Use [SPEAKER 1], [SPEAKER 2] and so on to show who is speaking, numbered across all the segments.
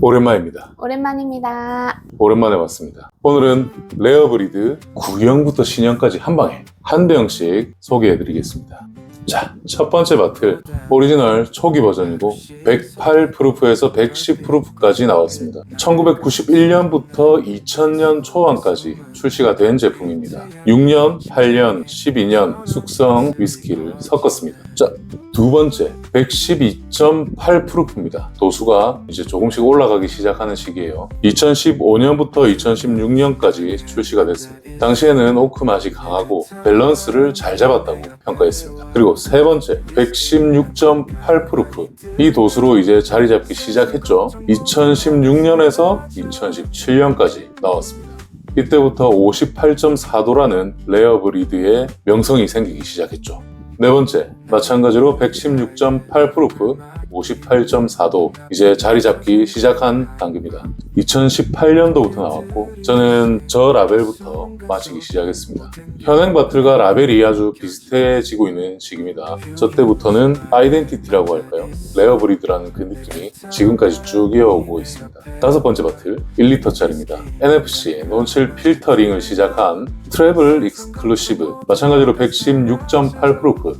[SPEAKER 1] 오랜만입니다.
[SPEAKER 2] 오랜만입니다.
[SPEAKER 1] 오랜만에 왔습니다. 오늘은 레어브리드 구형부터 신형까지 한 방에 한 병씩 소개해드리겠습니다. 자, 첫 번째 바틀 오리지널 초기 버전이고 108 프루프에서 110 프루프까지 나왔습니다. 1991년부터 2000년 초반까지 출시가 된 제품입니다. 6년, 8년, 12년 숙성 위스키를 섞었습니다. 자, 두 번째 112.8 프루프입니다. 도수가 이제 조금씩 올라가기 시작하는 시기예요. 2015년부터 2016년까지 출시가 됐습니다. 당시에는 오크 맛이 강하고 밸런스를 잘 잡았다고 평가했습니다. 그리고 세 번째 116.8 프루프 이 도수로 이제 자리 잡기 시작했죠. 2016년에서 2017년까지 나왔습니다. 이때부터 58.4도라는 레어 브리드의 명성이 생기기 시작했죠. 네 번째, 마찬가지로 116.8 프루프, 58.4도 이제 자리 잡기 시작한 단계입니다. 2018년도부터 나왔고 저는 저 라벨부터 마치기 시작했습니다. 현행 바틀과 라벨이 아주 비슷해지고 있는 시기입니다. 저 때부터는 아이덴티티라고 할까요? 레어 브리드라는 그 느낌이 지금까지 쭉 이어오고 있습니다. 다섯 번째 바틀 1리터짜리입니다. NFC 논칠 필터링을 시작한 트래블 익스클루시브 마찬가지로 116.8 프루프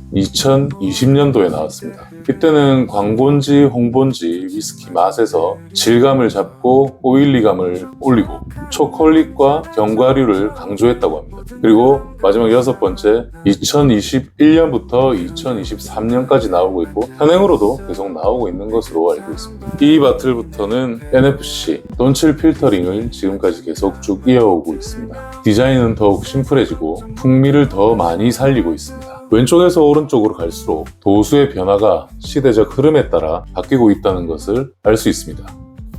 [SPEAKER 1] 2020년도에 나왔습니다. 이때는 광본지, 홍본지, 위스키 맛에서 질감을 잡고 오일리감을 올리고 초콜릿과 견과류를 강조했다고 합니다. 그리고 마지막 여섯 번째 2021년부터 2023년까지 나오고 있고 현행으로도 계속 나오고 있는 것으로 알고 있습니다. 이 바틀부터는 NFC, 돈칠 필터링을 지금까지 계속 쭉 이어오고 있습니다. 디자인은 더욱 심플해지고 풍미를 더 많이 살리고 있습니다. 왼쪽에서 오른쪽으로 갈수록 도수의 변화가 시대적 흐름에 따라 바뀌고 있다는 것을 알 수 있습니다.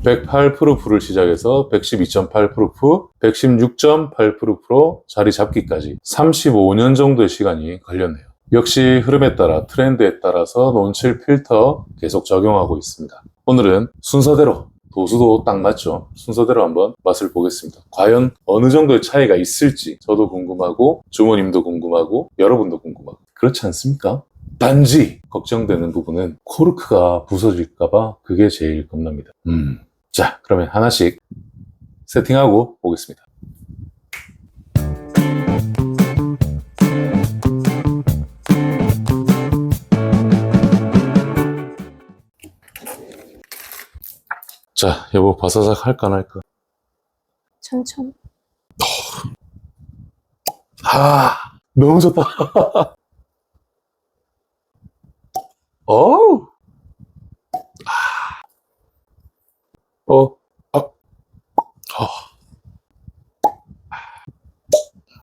[SPEAKER 1] 108 프루프를 시작해서 112.8 프루프, 116.8 프루프로 자리 잡기까지 35년 정도의 시간이 걸렸네요. 역시 흐름에 따라 트렌드에 따라서 논칠 필터 계속 적용하고 있습니다. 오늘은 순서대로 도수도 딱 맞죠? 순서대로 한번 맛을 보겠습니다. 과연 어느 정도의 차이가 있을지 저도 궁금하고 주모님도 궁금하고 여러분도 궁금하고 그렇지 않습니까? 단지 걱정되는 부분은 코르크가 부서질까봐 그게 제일 겁납니다. 음. 자, 그러면 하나씩 세팅하고 보겠습니다. 자, 여보 바사삭 할까 안 할까?
[SPEAKER 2] 천천히.
[SPEAKER 1] 아, 너무 좋다. 어우. 아. 어, 아, 어.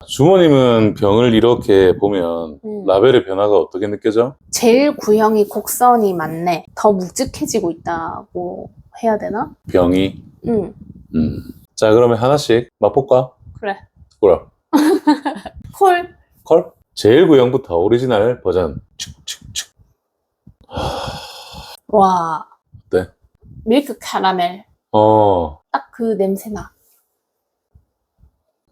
[SPEAKER 1] 주모님은 병을 이렇게 보면
[SPEAKER 2] 음.
[SPEAKER 1] 라벨의 변화가 어떻게 느껴져?
[SPEAKER 2] 제일 구형이 곡선이 많네. 더 묵직해지고 있다고 해야 되나?
[SPEAKER 1] 병이.
[SPEAKER 2] 응.
[SPEAKER 1] 음. 자, 그러면 하나씩 맛볼까?
[SPEAKER 2] 그래.
[SPEAKER 1] 그럼.
[SPEAKER 2] 콜.
[SPEAKER 1] 컬? 제일 구형부터 오리지널 버전. 축축축.
[SPEAKER 2] 와.
[SPEAKER 1] 어때?
[SPEAKER 2] 밀크 카라멜.
[SPEAKER 1] 어,
[SPEAKER 2] 딱 그 냄새 나.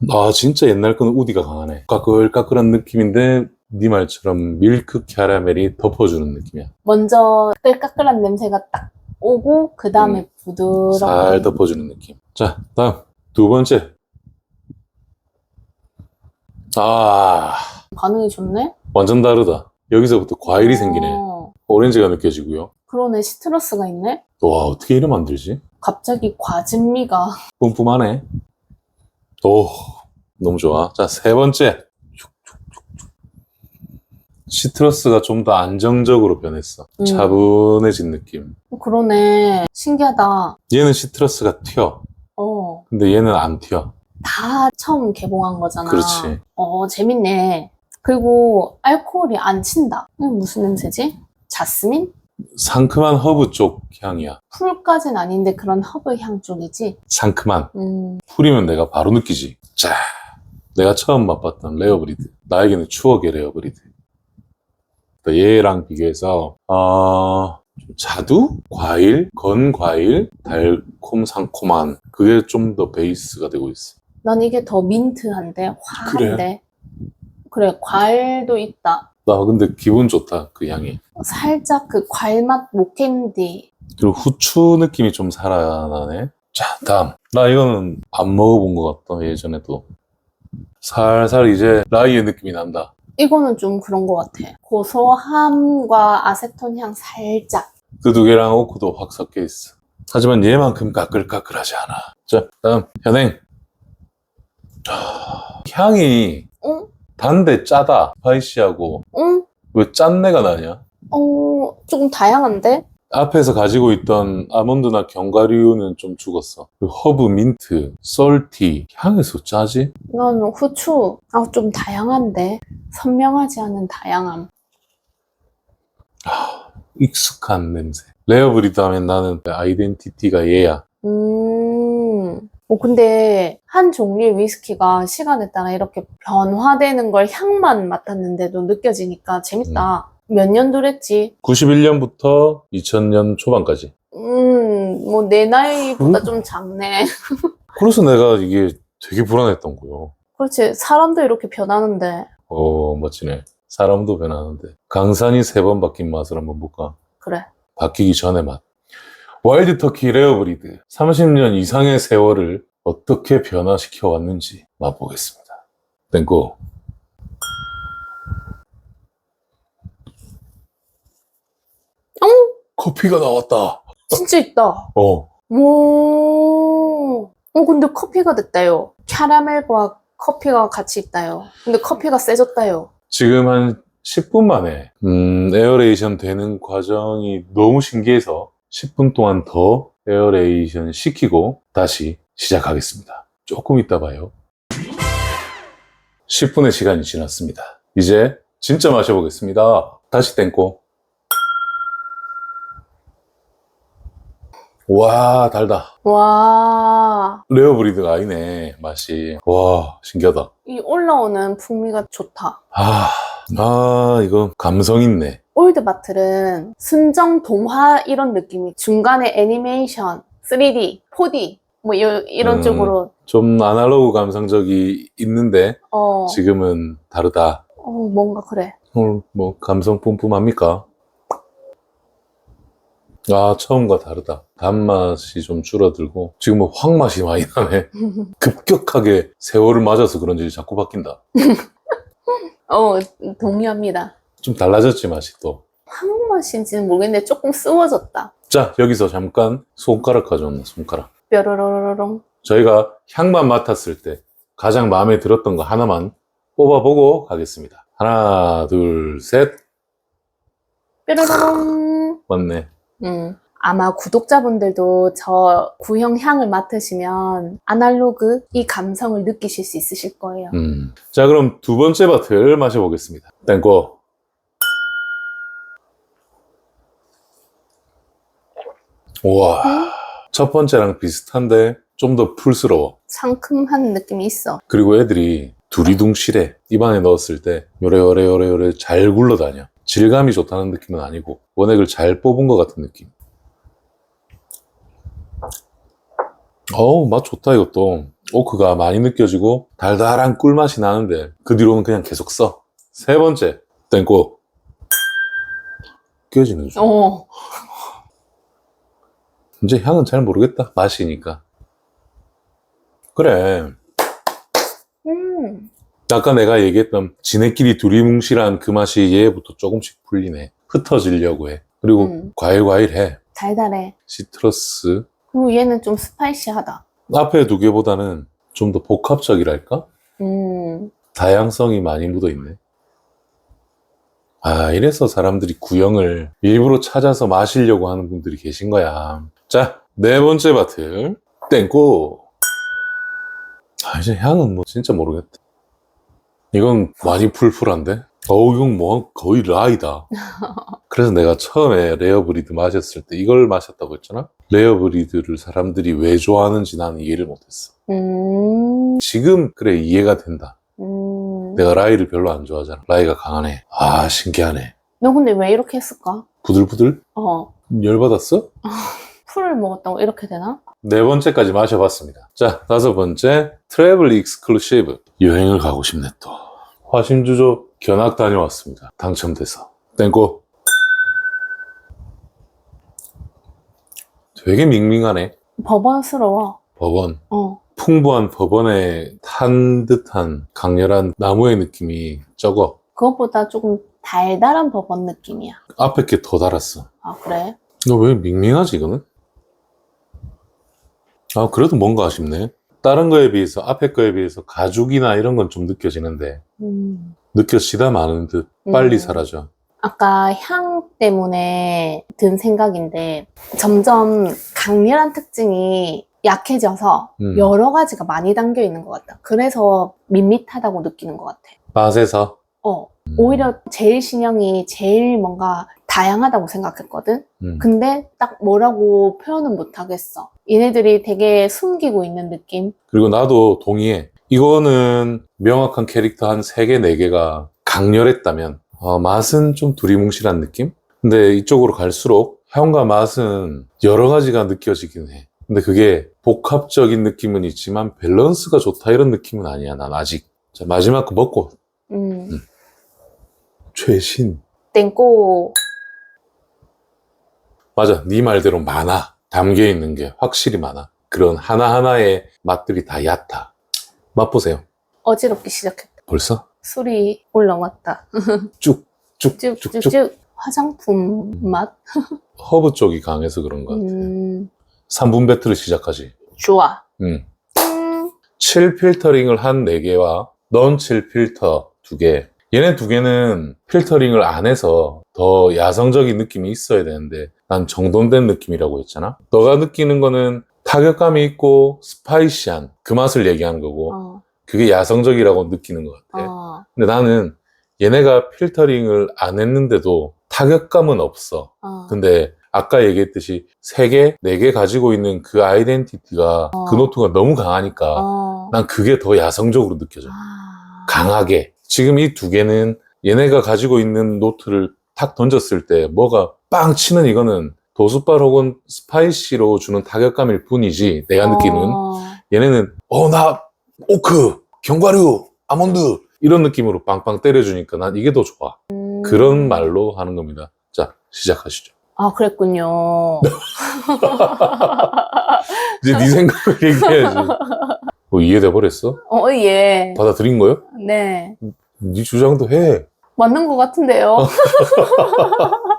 [SPEAKER 1] 아, 진짜 옛날 거는 우디가 강하네. 까끌까끌한 느낌인데, 네 말처럼 밀크 캐러멜이 덮어주는 느낌이야.
[SPEAKER 2] 먼저 까끌까끌한 냄새가 딱 오고 그 다음에
[SPEAKER 1] 음.
[SPEAKER 2] 부드럽게.
[SPEAKER 1] 잘 덮어주는 느낌. 자, 다음. 두 번째. 아,
[SPEAKER 2] 반응이 좋네.
[SPEAKER 1] 완전 다르다. 여기서부터 과일이 생기네.
[SPEAKER 2] 어,
[SPEAKER 1] 오렌지가 느껴지고요.
[SPEAKER 2] 그러네. 시트러스가 있네.
[SPEAKER 1] 와, 어떻게 이래 만들지?
[SPEAKER 2] 갑자기 과즙미가.
[SPEAKER 1] 뿜뿜하네. 오, 너무 좋아. 자, 세 번째. 시트러스가 좀 더 안정적으로 변했어.
[SPEAKER 2] 음.
[SPEAKER 1] 차분해진 느낌.
[SPEAKER 2] 그러네. 신기하다.
[SPEAKER 1] 얘는 시트러스가 튀어.
[SPEAKER 2] 어.
[SPEAKER 1] 근데 얘는 안 튀어.
[SPEAKER 2] 다 처음 개봉한 거잖아.
[SPEAKER 1] 그렇지.
[SPEAKER 2] 어, 재밌네. 그리고 알코올이 안 친다. 무슨 냄새지? 자스민?
[SPEAKER 1] 상큼한 허브 쪽 향이야.
[SPEAKER 2] 풀까진 아닌데 그런 허브 향 쪽이지.
[SPEAKER 1] 상큼한.
[SPEAKER 2] 음,
[SPEAKER 1] 풀이면 내가 바로 느끼지. 자, 내가 처음 맛봤던 레어브리드. 나에게는 추억의 레어브리드. 얘랑 비교해서 어, 좀 자두, 과일, 건 과일, 달콤 상콤한 그게 좀 더 베이스가 되고 있어.
[SPEAKER 2] 난 이게 더 민트한데 화한데. 그래, 과일도 있다.
[SPEAKER 1] 나 근데 기분 좋다 그 향이.
[SPEAKER 2] 살짝 그 과일 맛 목캔디
[SPEAKER 1] 그리고 후추 느낌이 좀 살아나네. 자, 다음. 나 이거는 안 먹어본 것 같다, 예전에도. 살살 이제 라이의 느낌이 난다.
[SPEAKER 2] 이거는 좀 그런 것 같아. 고소함과 아세톤 향 살짝.
[SPEAKER 1] 그 두 개랑 오크도 확 섞여 있어. 하지만 얘만큼 까끌까끌하지 않아. 자, 다음. 현행. 하, 향이
[SPEAKER 2] 응?
[SPEAKER 1] 단데 짜다. 스파이시하고.
[SPEAKER 2] 응?
[SPEAKER 1] 왜 짠내가 나냐?
[SPEAKER 2] 어, 조금 다양한데?
[SPEAKER 1] 앞에서 가지고 있던 아몬드나 견과류는 좀 죽었어. 그 허브, 민트, 썰티, 향에서 짜지?
[SPEAKER 2] 이건 후추. 아, 좀 다양한데? 선명하지 않은 다양함.
[SPEAKER 1] 익숙한 냄새. 레어브리드 하면 나는 아이덴티티가 얘야.
[SPEAKER 2] 음. 어, 근데 한 종류의 위스키가 시간에 따라 이렇게 변화되는 걸 향만 맡았는데도 느껴지니까 재밌다. 몇 년도랬지?
[SPEAKER 1] 91년부터 2000년 초반까지.
[SPEAKER 2] 음, 뭐 내 나이보다
[SPEAKER 1] 음?
[SPEAKER 2] 좀 작네.
[SPEAKER 1] 그래서 내가 이게 되게 불안했던 거요.
[SPEAKER 2] 그렇지. 사람도 이렇게 변하는데.
[SPEAKER 1] 어, 멋지네. 사람도 변하는데. 강산이 세 번 바뀐 맛을 한번 볼까?
[SPEAKER 2] 그래.
[SPEAKER 1] 바뀌기 전의 맛. 와일드 터키 레어브리드. 30년 이상의 세월을 어떻게 변화시켜 왔는지 맛보겠습니다. 땡고.
[SPEAKER 2] 어?
[SPEAKER 1] 커피가 나왔다.
[SPEAKER 2] 진짜 있다.
[SPEAKER 1] 어.
[SPEAKER 2] 오. 어, 근데 커피가 됐다요. 캐러멜과 커피가 같이 있다요. 근데 커피가 세졌다요.
[SPEAKER 1] 지금 한 10분 만에, 음, 에어레이션 되는 과정이 너무 신기해서 10분 동안 더 에어레이션 시키고 다시 시작하겠습니다. 조금 이따 봐요. 10분의 시간이 지났습니다. 이제 진짜 마셔보겠습니다. 다시 땡고. 와, 달다.
[SPEAKER 2] 와.
[SPEAKER 1] 레어 브리드가 아니네, 맛이. 와, 신기하다.
[SPEAKER 2] 이 올라오는 풍미가 좋다.
[SPEAKER 1] 아, 아, 이거 감성 있네.
[SPEAKER 2] 올드바틀은 순정 동화 이런 느낌이 중간에 애니메이션, 3D, 4D 뭐 이, 이런
[SPEAKER 1] 음.
[SPEAKER 2] 쪽으로
[SPEAKER 1] 좀 아날로그 감성적이 있는데
[SPEAKER 2] 어,
[SPEAKER 1] 지금은 다르다.
[SPEAKER 2] 어 뭔가 그래.
[SPEAKER 1] 오늘 뭐 감성 뿜뿜합니까? 아, 처음과 다르다. 단맛이 좀 줄어들고 지금 뭐 황맛이 많이 나네. 급격하게 세월을 맞아서 그런지 자꾸 바뀐다.
[SPEAKER 2] 어 동의합니다.
[SPEAKER 1] 좀 달라졌지 맛이 또.
[SPEAKER 2] 한국 맛인지는 모르겠는데 조금 쓰워졌다.
[SPEAKER 1] 자, 여기서 잠깐 손가락 가져왔네, 손가락.
[SPEAKER 2] 뾰로로로롱.
[SPEAKER 1] 저희가 향만 맡았을 때 가장 마음에 들었던 거 하나만 뽑아보고 가겠습니다. 하나, 둘, 셋.
[SPEAKER 2] 뾰로로롱.
[SPEAKER 1] 맞네.
[SPEAKER 2] 음. 아마 구독자분들도 저 구형 향을 맡으시면 아날로그 이 감성을 느끼실 수 있으실 거예요.
[SPEAKER 1] 음. 자, 그럼 두 번째 바틀 마셔보겠습니다. 땡고. 우와. 첫 번째랑 비슷한데 좀 더 풀스러워.
[SPEAKER 2] 상큼한 느낌이 있어.
[SPEAKER 1] 그리고 애들이 두리둥실해. 입안에 넣었을 때 요래요래요래요래 잘 굴러다녀. 질감이 좋다는 느낌은 아니고 원액을 잘 뽑은 것 같은 느낌. 어우, 맛 좋다, 이것도. 오크가 많이 느껴지고 달달한 꿀맛이 나는데 그 뒤로는 그냥 계속 써. 세 번째, 땡고. 깨지는 중.
[SPEAKER 2] 어.
[SPEAKER 1] 이제 향은 잘 모르겠다. 맛이니까. 그래.
[SPEAKER 2] 음.
[SPEAKER 1] 아까 내가 얘기했던 지네끼리 두리뭉실한 그 맛이 얘부터 조금씩 풀리네. 흩어지려고 해. 그리고
[SPEAKER 2] 음.
[SPEAKER 1] 과일 과일 해.
[SPEAKER 2] 달달해.
[SPEAKER 1] 시트러스.
[SPEAKER 2] 그리고 얘는 좀 스파이시하다.
[SPEAKER 1] 앞에 두 개보다는 좀 더 복합적이랄까?
[SPEAKER 2] 음.
[SPEAKER 1] 다양성이 많이 묻어 있네. 아, 이래서 사람들이 구형을 일부러 찾아서 마시려고 하는 분들이 계신 거야. 자, 네 번째 바틀. 땡고. 아, 이제 향은 뭐 진짜 모르겠다. 이건 많이 풀풀한데? 이건 뭐 거의 라이다. 그래서 내가 처음에 레어 브리드 마셨을 때 이걸 마셨다고 했잖아? 레어 브리드를 사람들이 왜 좋아하는지 나는 이해를 못했어.
[SPEAKER 2] 음.
[SPEAKER 1] 지금 그래 이해가 된다.
[SPEAKER 2] 음.
[SPEAKER 1] 내가 라이를 별로 안 좋아하잖아. 라이가 강하네. 아, 신기하네.
[SPEAKER 2] 너 근데 왜 이렇게 했을까?
[SPEAKER 1] 부들부들?
[SPEAKER 2] 어.
[SPEAKER 1] 열 받았어?
[SPEAKER 2] 풀을 먹었다고 이렇게 되나?
[SPEAKER 1] 네 번째까지 마셔봤습니다. 자, 다섯 번째. 트래블 익스클루시브. 여행을 가고 싶네, 또. 화심주조 견학 다녀왔습니다. 당첨돼서. 땡고. 되게 밍밍하네.
[SPEAKER 2] 법원스러워.
[SPEAKER 1] 법원.
[SPEAKER 2] 어.
[SPEAKER 1] 풍부한 법원에 탄 듯한 강렬한 나무의 느낌이 적어.
[SPEAKER 2] 그것보다 조금 달달한 법원 느낌이야.
[SPEAKER 1] 앞에 게 더 달았어.
[SPEAKER 2] 아, 그래?
[SPEAKER 1] 너 왜 밍밍하지, 이거는? 아, 그래도 뭔가 아쉽네. 다른 거에 비해서, 앞에 거에 비해서 가죽이나 이런 건 좀 느껴지는데,
[SPEAKER 2] 음.
[SPEAKER 1] 느껴지다 마는 듯 빨리
[SPEAKER 2] 음.
[SPEAKER 1] 사라져.
[SPEAKER 2] 아까 향 때문에 든 생각인데 점점 강렬한 특징이 약해져서
[SPEAKER 1] 음.
[SPEAKER 2] 여러 가지가 많이 담겨 있는 것 같다. 그래서 밋밋하다고 느끼는 것 같아.
[SPEAKER 1] 맛에서.
[SPEAKER 2] 어,
[SPEAKER 1] 음.
[SPEAKER 2] 오히려 제일 신형이 제일 뭔가 다양하다고 생각했거든?
[SPEAKER 1] 음.
[SPEAKER 2] 근데 딱 뭐라고 표현은 못 하겠어. 얘네들이 되게 숨기고 있는 느낌?
[SPEAKER 1] 그리고 나도 동의해. 이거는 명확한 캐릭터 한 3개, 4개가 강렬했다면, 어, 맛은 좀 두리뭉실한 느낌? 근데 이쪽으로 갈수록 향과 맛은 여러 가지가 느껴지긴 해. 근데 그게 복합적인 느낌은 있지만 밸런스가 좋다 이런 느낌은 아니야, 난 아직. 자, 마지막 거 먹고.
[SPEAKER 2] 음.
[SPEAKER 1] 음. 최신.
[SPEAKER 2] 땡꼬,
[SPEAKER 1] 맞아. 네 말대로 많아. 담겨 있는 게 확실히 많아. 그런 하나하나의 맛들이 다 얕아. 맛보세요.
[SPEAKER 2] 어지럽기 시작했다.
[SPEAKER 1] 벌써?
[SPEAKER 2] 술이 올라왔다.
[SPEAKER 1] 쭉, 쭉, 쭉, 쭉.
[SPEAKER 2] 쭉 쭉쭉. 화장품 맛?
[SPEAKER 1] 허브 쪽이 강해서 그런 것 같아.
[SPEAKER 2] 음,
[SPEAKER 1] 3분 배틀을 시작하지.
[SPEAKER 2] 좋아.
[SPEAKER 1] 음.
[SPEAKER 2] 음,
[SPEAKER 1] 7 필터링을 한 4개와 넌7 필터 2개. 얘네 두 개는 필터링을 안 해서 더 야성적인 느낌이 있어야 되는데 난 정돈된 느낌이라고 했잖아. 너가 느끼는 거는 타격감이 있고 스파이시한 그 맛을 얘기하는 거고
[SPEAKER 2] 어,
[SPEAKER 1] 그게 야성적이라고 느끼는 것 같아.
[SPEAKER 2] 어,
[SPEAKER 1] 근데 나는 얘네가 필터링을 안 했는데도 타격감은 없어.
[SPEAKER 2] 어.
[SPEAKER 1] 근데 아까 얘기했듯이 3개, 4개 가지고 있는 그 아이덴티티가
[SPEAKER 2] 어.
[SPEAKER 1] 그 노트가 너무 강하니까
[SPEAKER 2] 어.
[SPEAKER 1] 난 그게 더 야성적으로 느껴져.
[SPEAKER 2] 아.
[SPEAKER 1] 강하게. 지금 이 두 개는 얘네가 가지고 있는 노트를 탁 던졌을 때 뭐가 빵 치는 이거는 도수발 혹은 스파이시로 주는 타격감일 뿐이지 내가 느끼는
[SPEAKER 2] 어.
[SPEAKER 1] 얘네는 어 나 오크, 견과류, 아몬드 이런 느낌으로 빵빵 때려주니까 난 이게 더 좋아.
[SPEAKER 2] 음.
[SPEAKER 1] 그런 말로 하는 겁니다. 자 시작하시죠.
[SPEAKER 2] 아, 그랬군요.
[SPEAKER 1] 이제 네 생각을 얘기해야지. 뭐 이해돼 버렸어?
[SPEAKER 2] 어, 예.
[SPEAKER 1] 받아들인 거요?
[SPEAKER 2] 네.
[SPEAKER 1] 네 주장도 해.
[SPEAKER 2] 맞는 것 같은데요.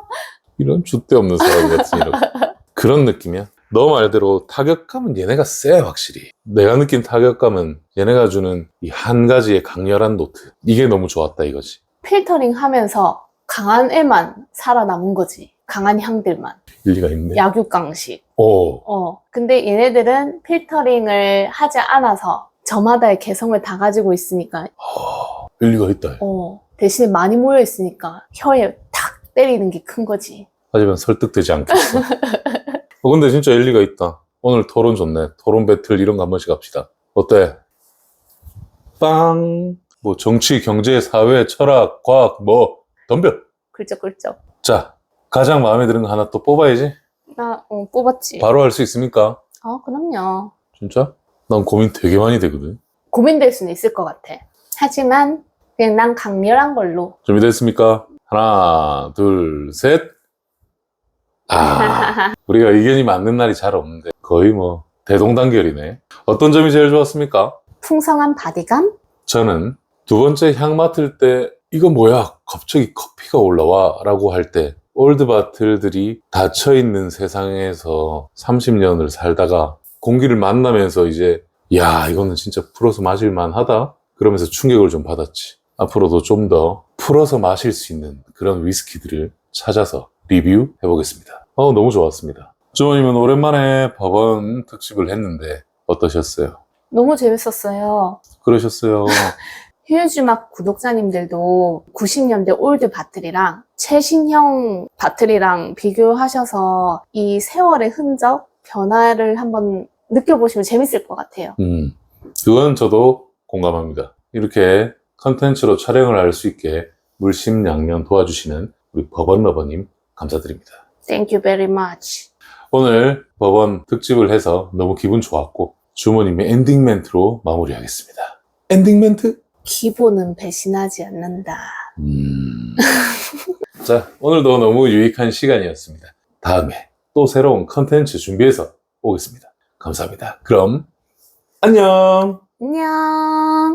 [SPEAKER 1] 어. 이런 줏대 없는 사람 같은 이런 그런 느낌이야. 너 말대로 타격감은 얘네가 세 확실히. 내가 느낀 타격감은 얘네가 주는 이 한 가지의 강렬한 노트. 이게 너무 좋았다 이거지.
[SPEAKER 2] 필터링 하면서 강한 애만 살아남은 거지. 강한 향들만.
[SPEAKER 1] 일리가 있네.
[SPEAKER 2] 약육강식.
[SPEAKER 1] 오,
[SPEAKER 2] 어. 근데 얘네들은 필터링을 하지 않아서 저마다의 개성을 다 가지고 있으니까,
[SPEAKER 1] 아, 일리가 있다.
[SPEAKER 2] 어. 대신에 많이 모여 있으니까 혀에 탁 때리는 게 큰 거지.
[SPEAKER 1] 하지만 설득되지 않겠어. 어, 근데 진짜 일리가 있다. 오늘 토론 좋네. 토론 배틀 이런 거 한 번씩 합시다. 어때? 빵. 뭐 정치, 경제, 사회, 철학, 과학, 뭐 덤벼.
[SPEAKER 2] 글쩍글쩍.
[SPEAKER 1] 자, 가장 마음에 드는 거 하나 또 뽑아야지.
[SPEAKER 2] 나, 어, 뽑았지.
[SPEAKER 1] 바로 할 수 있습니까?
[SPEAKER 2] 어, 그럼요.
[SPEAKER 1] 진짜? 난 고민 되게 많이 되거든.
[SPEAKER 2] 고민될 수는 있을 것 같아. 하지만, 그냥 난 강렬한 걸로.
[SPEAKER 1] 준비됐습니까? 하나, 둘, 셋. 아, 우리가 의견이 맞는 날이 잘 없는데 거의 뭐 대동단결이네. 어떤 점이 제일 좋았습니까?
[SPEAKER 2] 풍성한 바디감?
[SPEAKER 1] 저는 두 번째 향 맡을 때 이거 뭐야? 갑자기 커피가 올라와 라고 할 때 올드 바틀들이 닫혀 있는 세상에서 30년을 살다가 공기를 만나면서 이제 야 이거는 진짜 풀어서 마실만 하다 그러면서 충격을 좀 받았지 앞으로도 좀 더 풀어서 마실 수 있는 그런 위스키들을 찾아서 리뷰해 보겠습니다 어 너무 좋았습니다 주원님은 오랜만에 법원 특집을 했는데 어떠셨어요?
[SPEAKER 2] 너무 재밌었어요.
[SPEAKER 1] 그러셨어요
[SPEAKER 2] 휴즈막 구독자님들도 90년대 올드 바틀이랑 최신형 바틀이랑 비교하셔서 이 세월의 흔적, 변화를 한번 느껴보시면 재밌을 것 같아요.
[SPEAKER 1] 음, 그건 저도 공감합니다. 이렇게 컨텐츠로 촬영을 할 수 있게 물심양면 도와주시는 우리 법원러버님 감사드립니다.
[SPEAKER 2] Thank you very much.
[SPEAKER 1] 오늘 법원 특집을 해서 너무 기분 좋았고 주모님의 엔딩 멘트로 마무리하겠습니다. 엔딩 멘트?
[SPEAKER 2] 기본은 배신하지 않는다.
[SPEAKER 1] 음. 자, 오늘도 너무 유익한 시간이었습니다. 다음에 또 새로운 컨텐츠 준비해서 오겠습니다. 감사합니다. 그럼 안녕!
[SPEAKER 2] 안녕.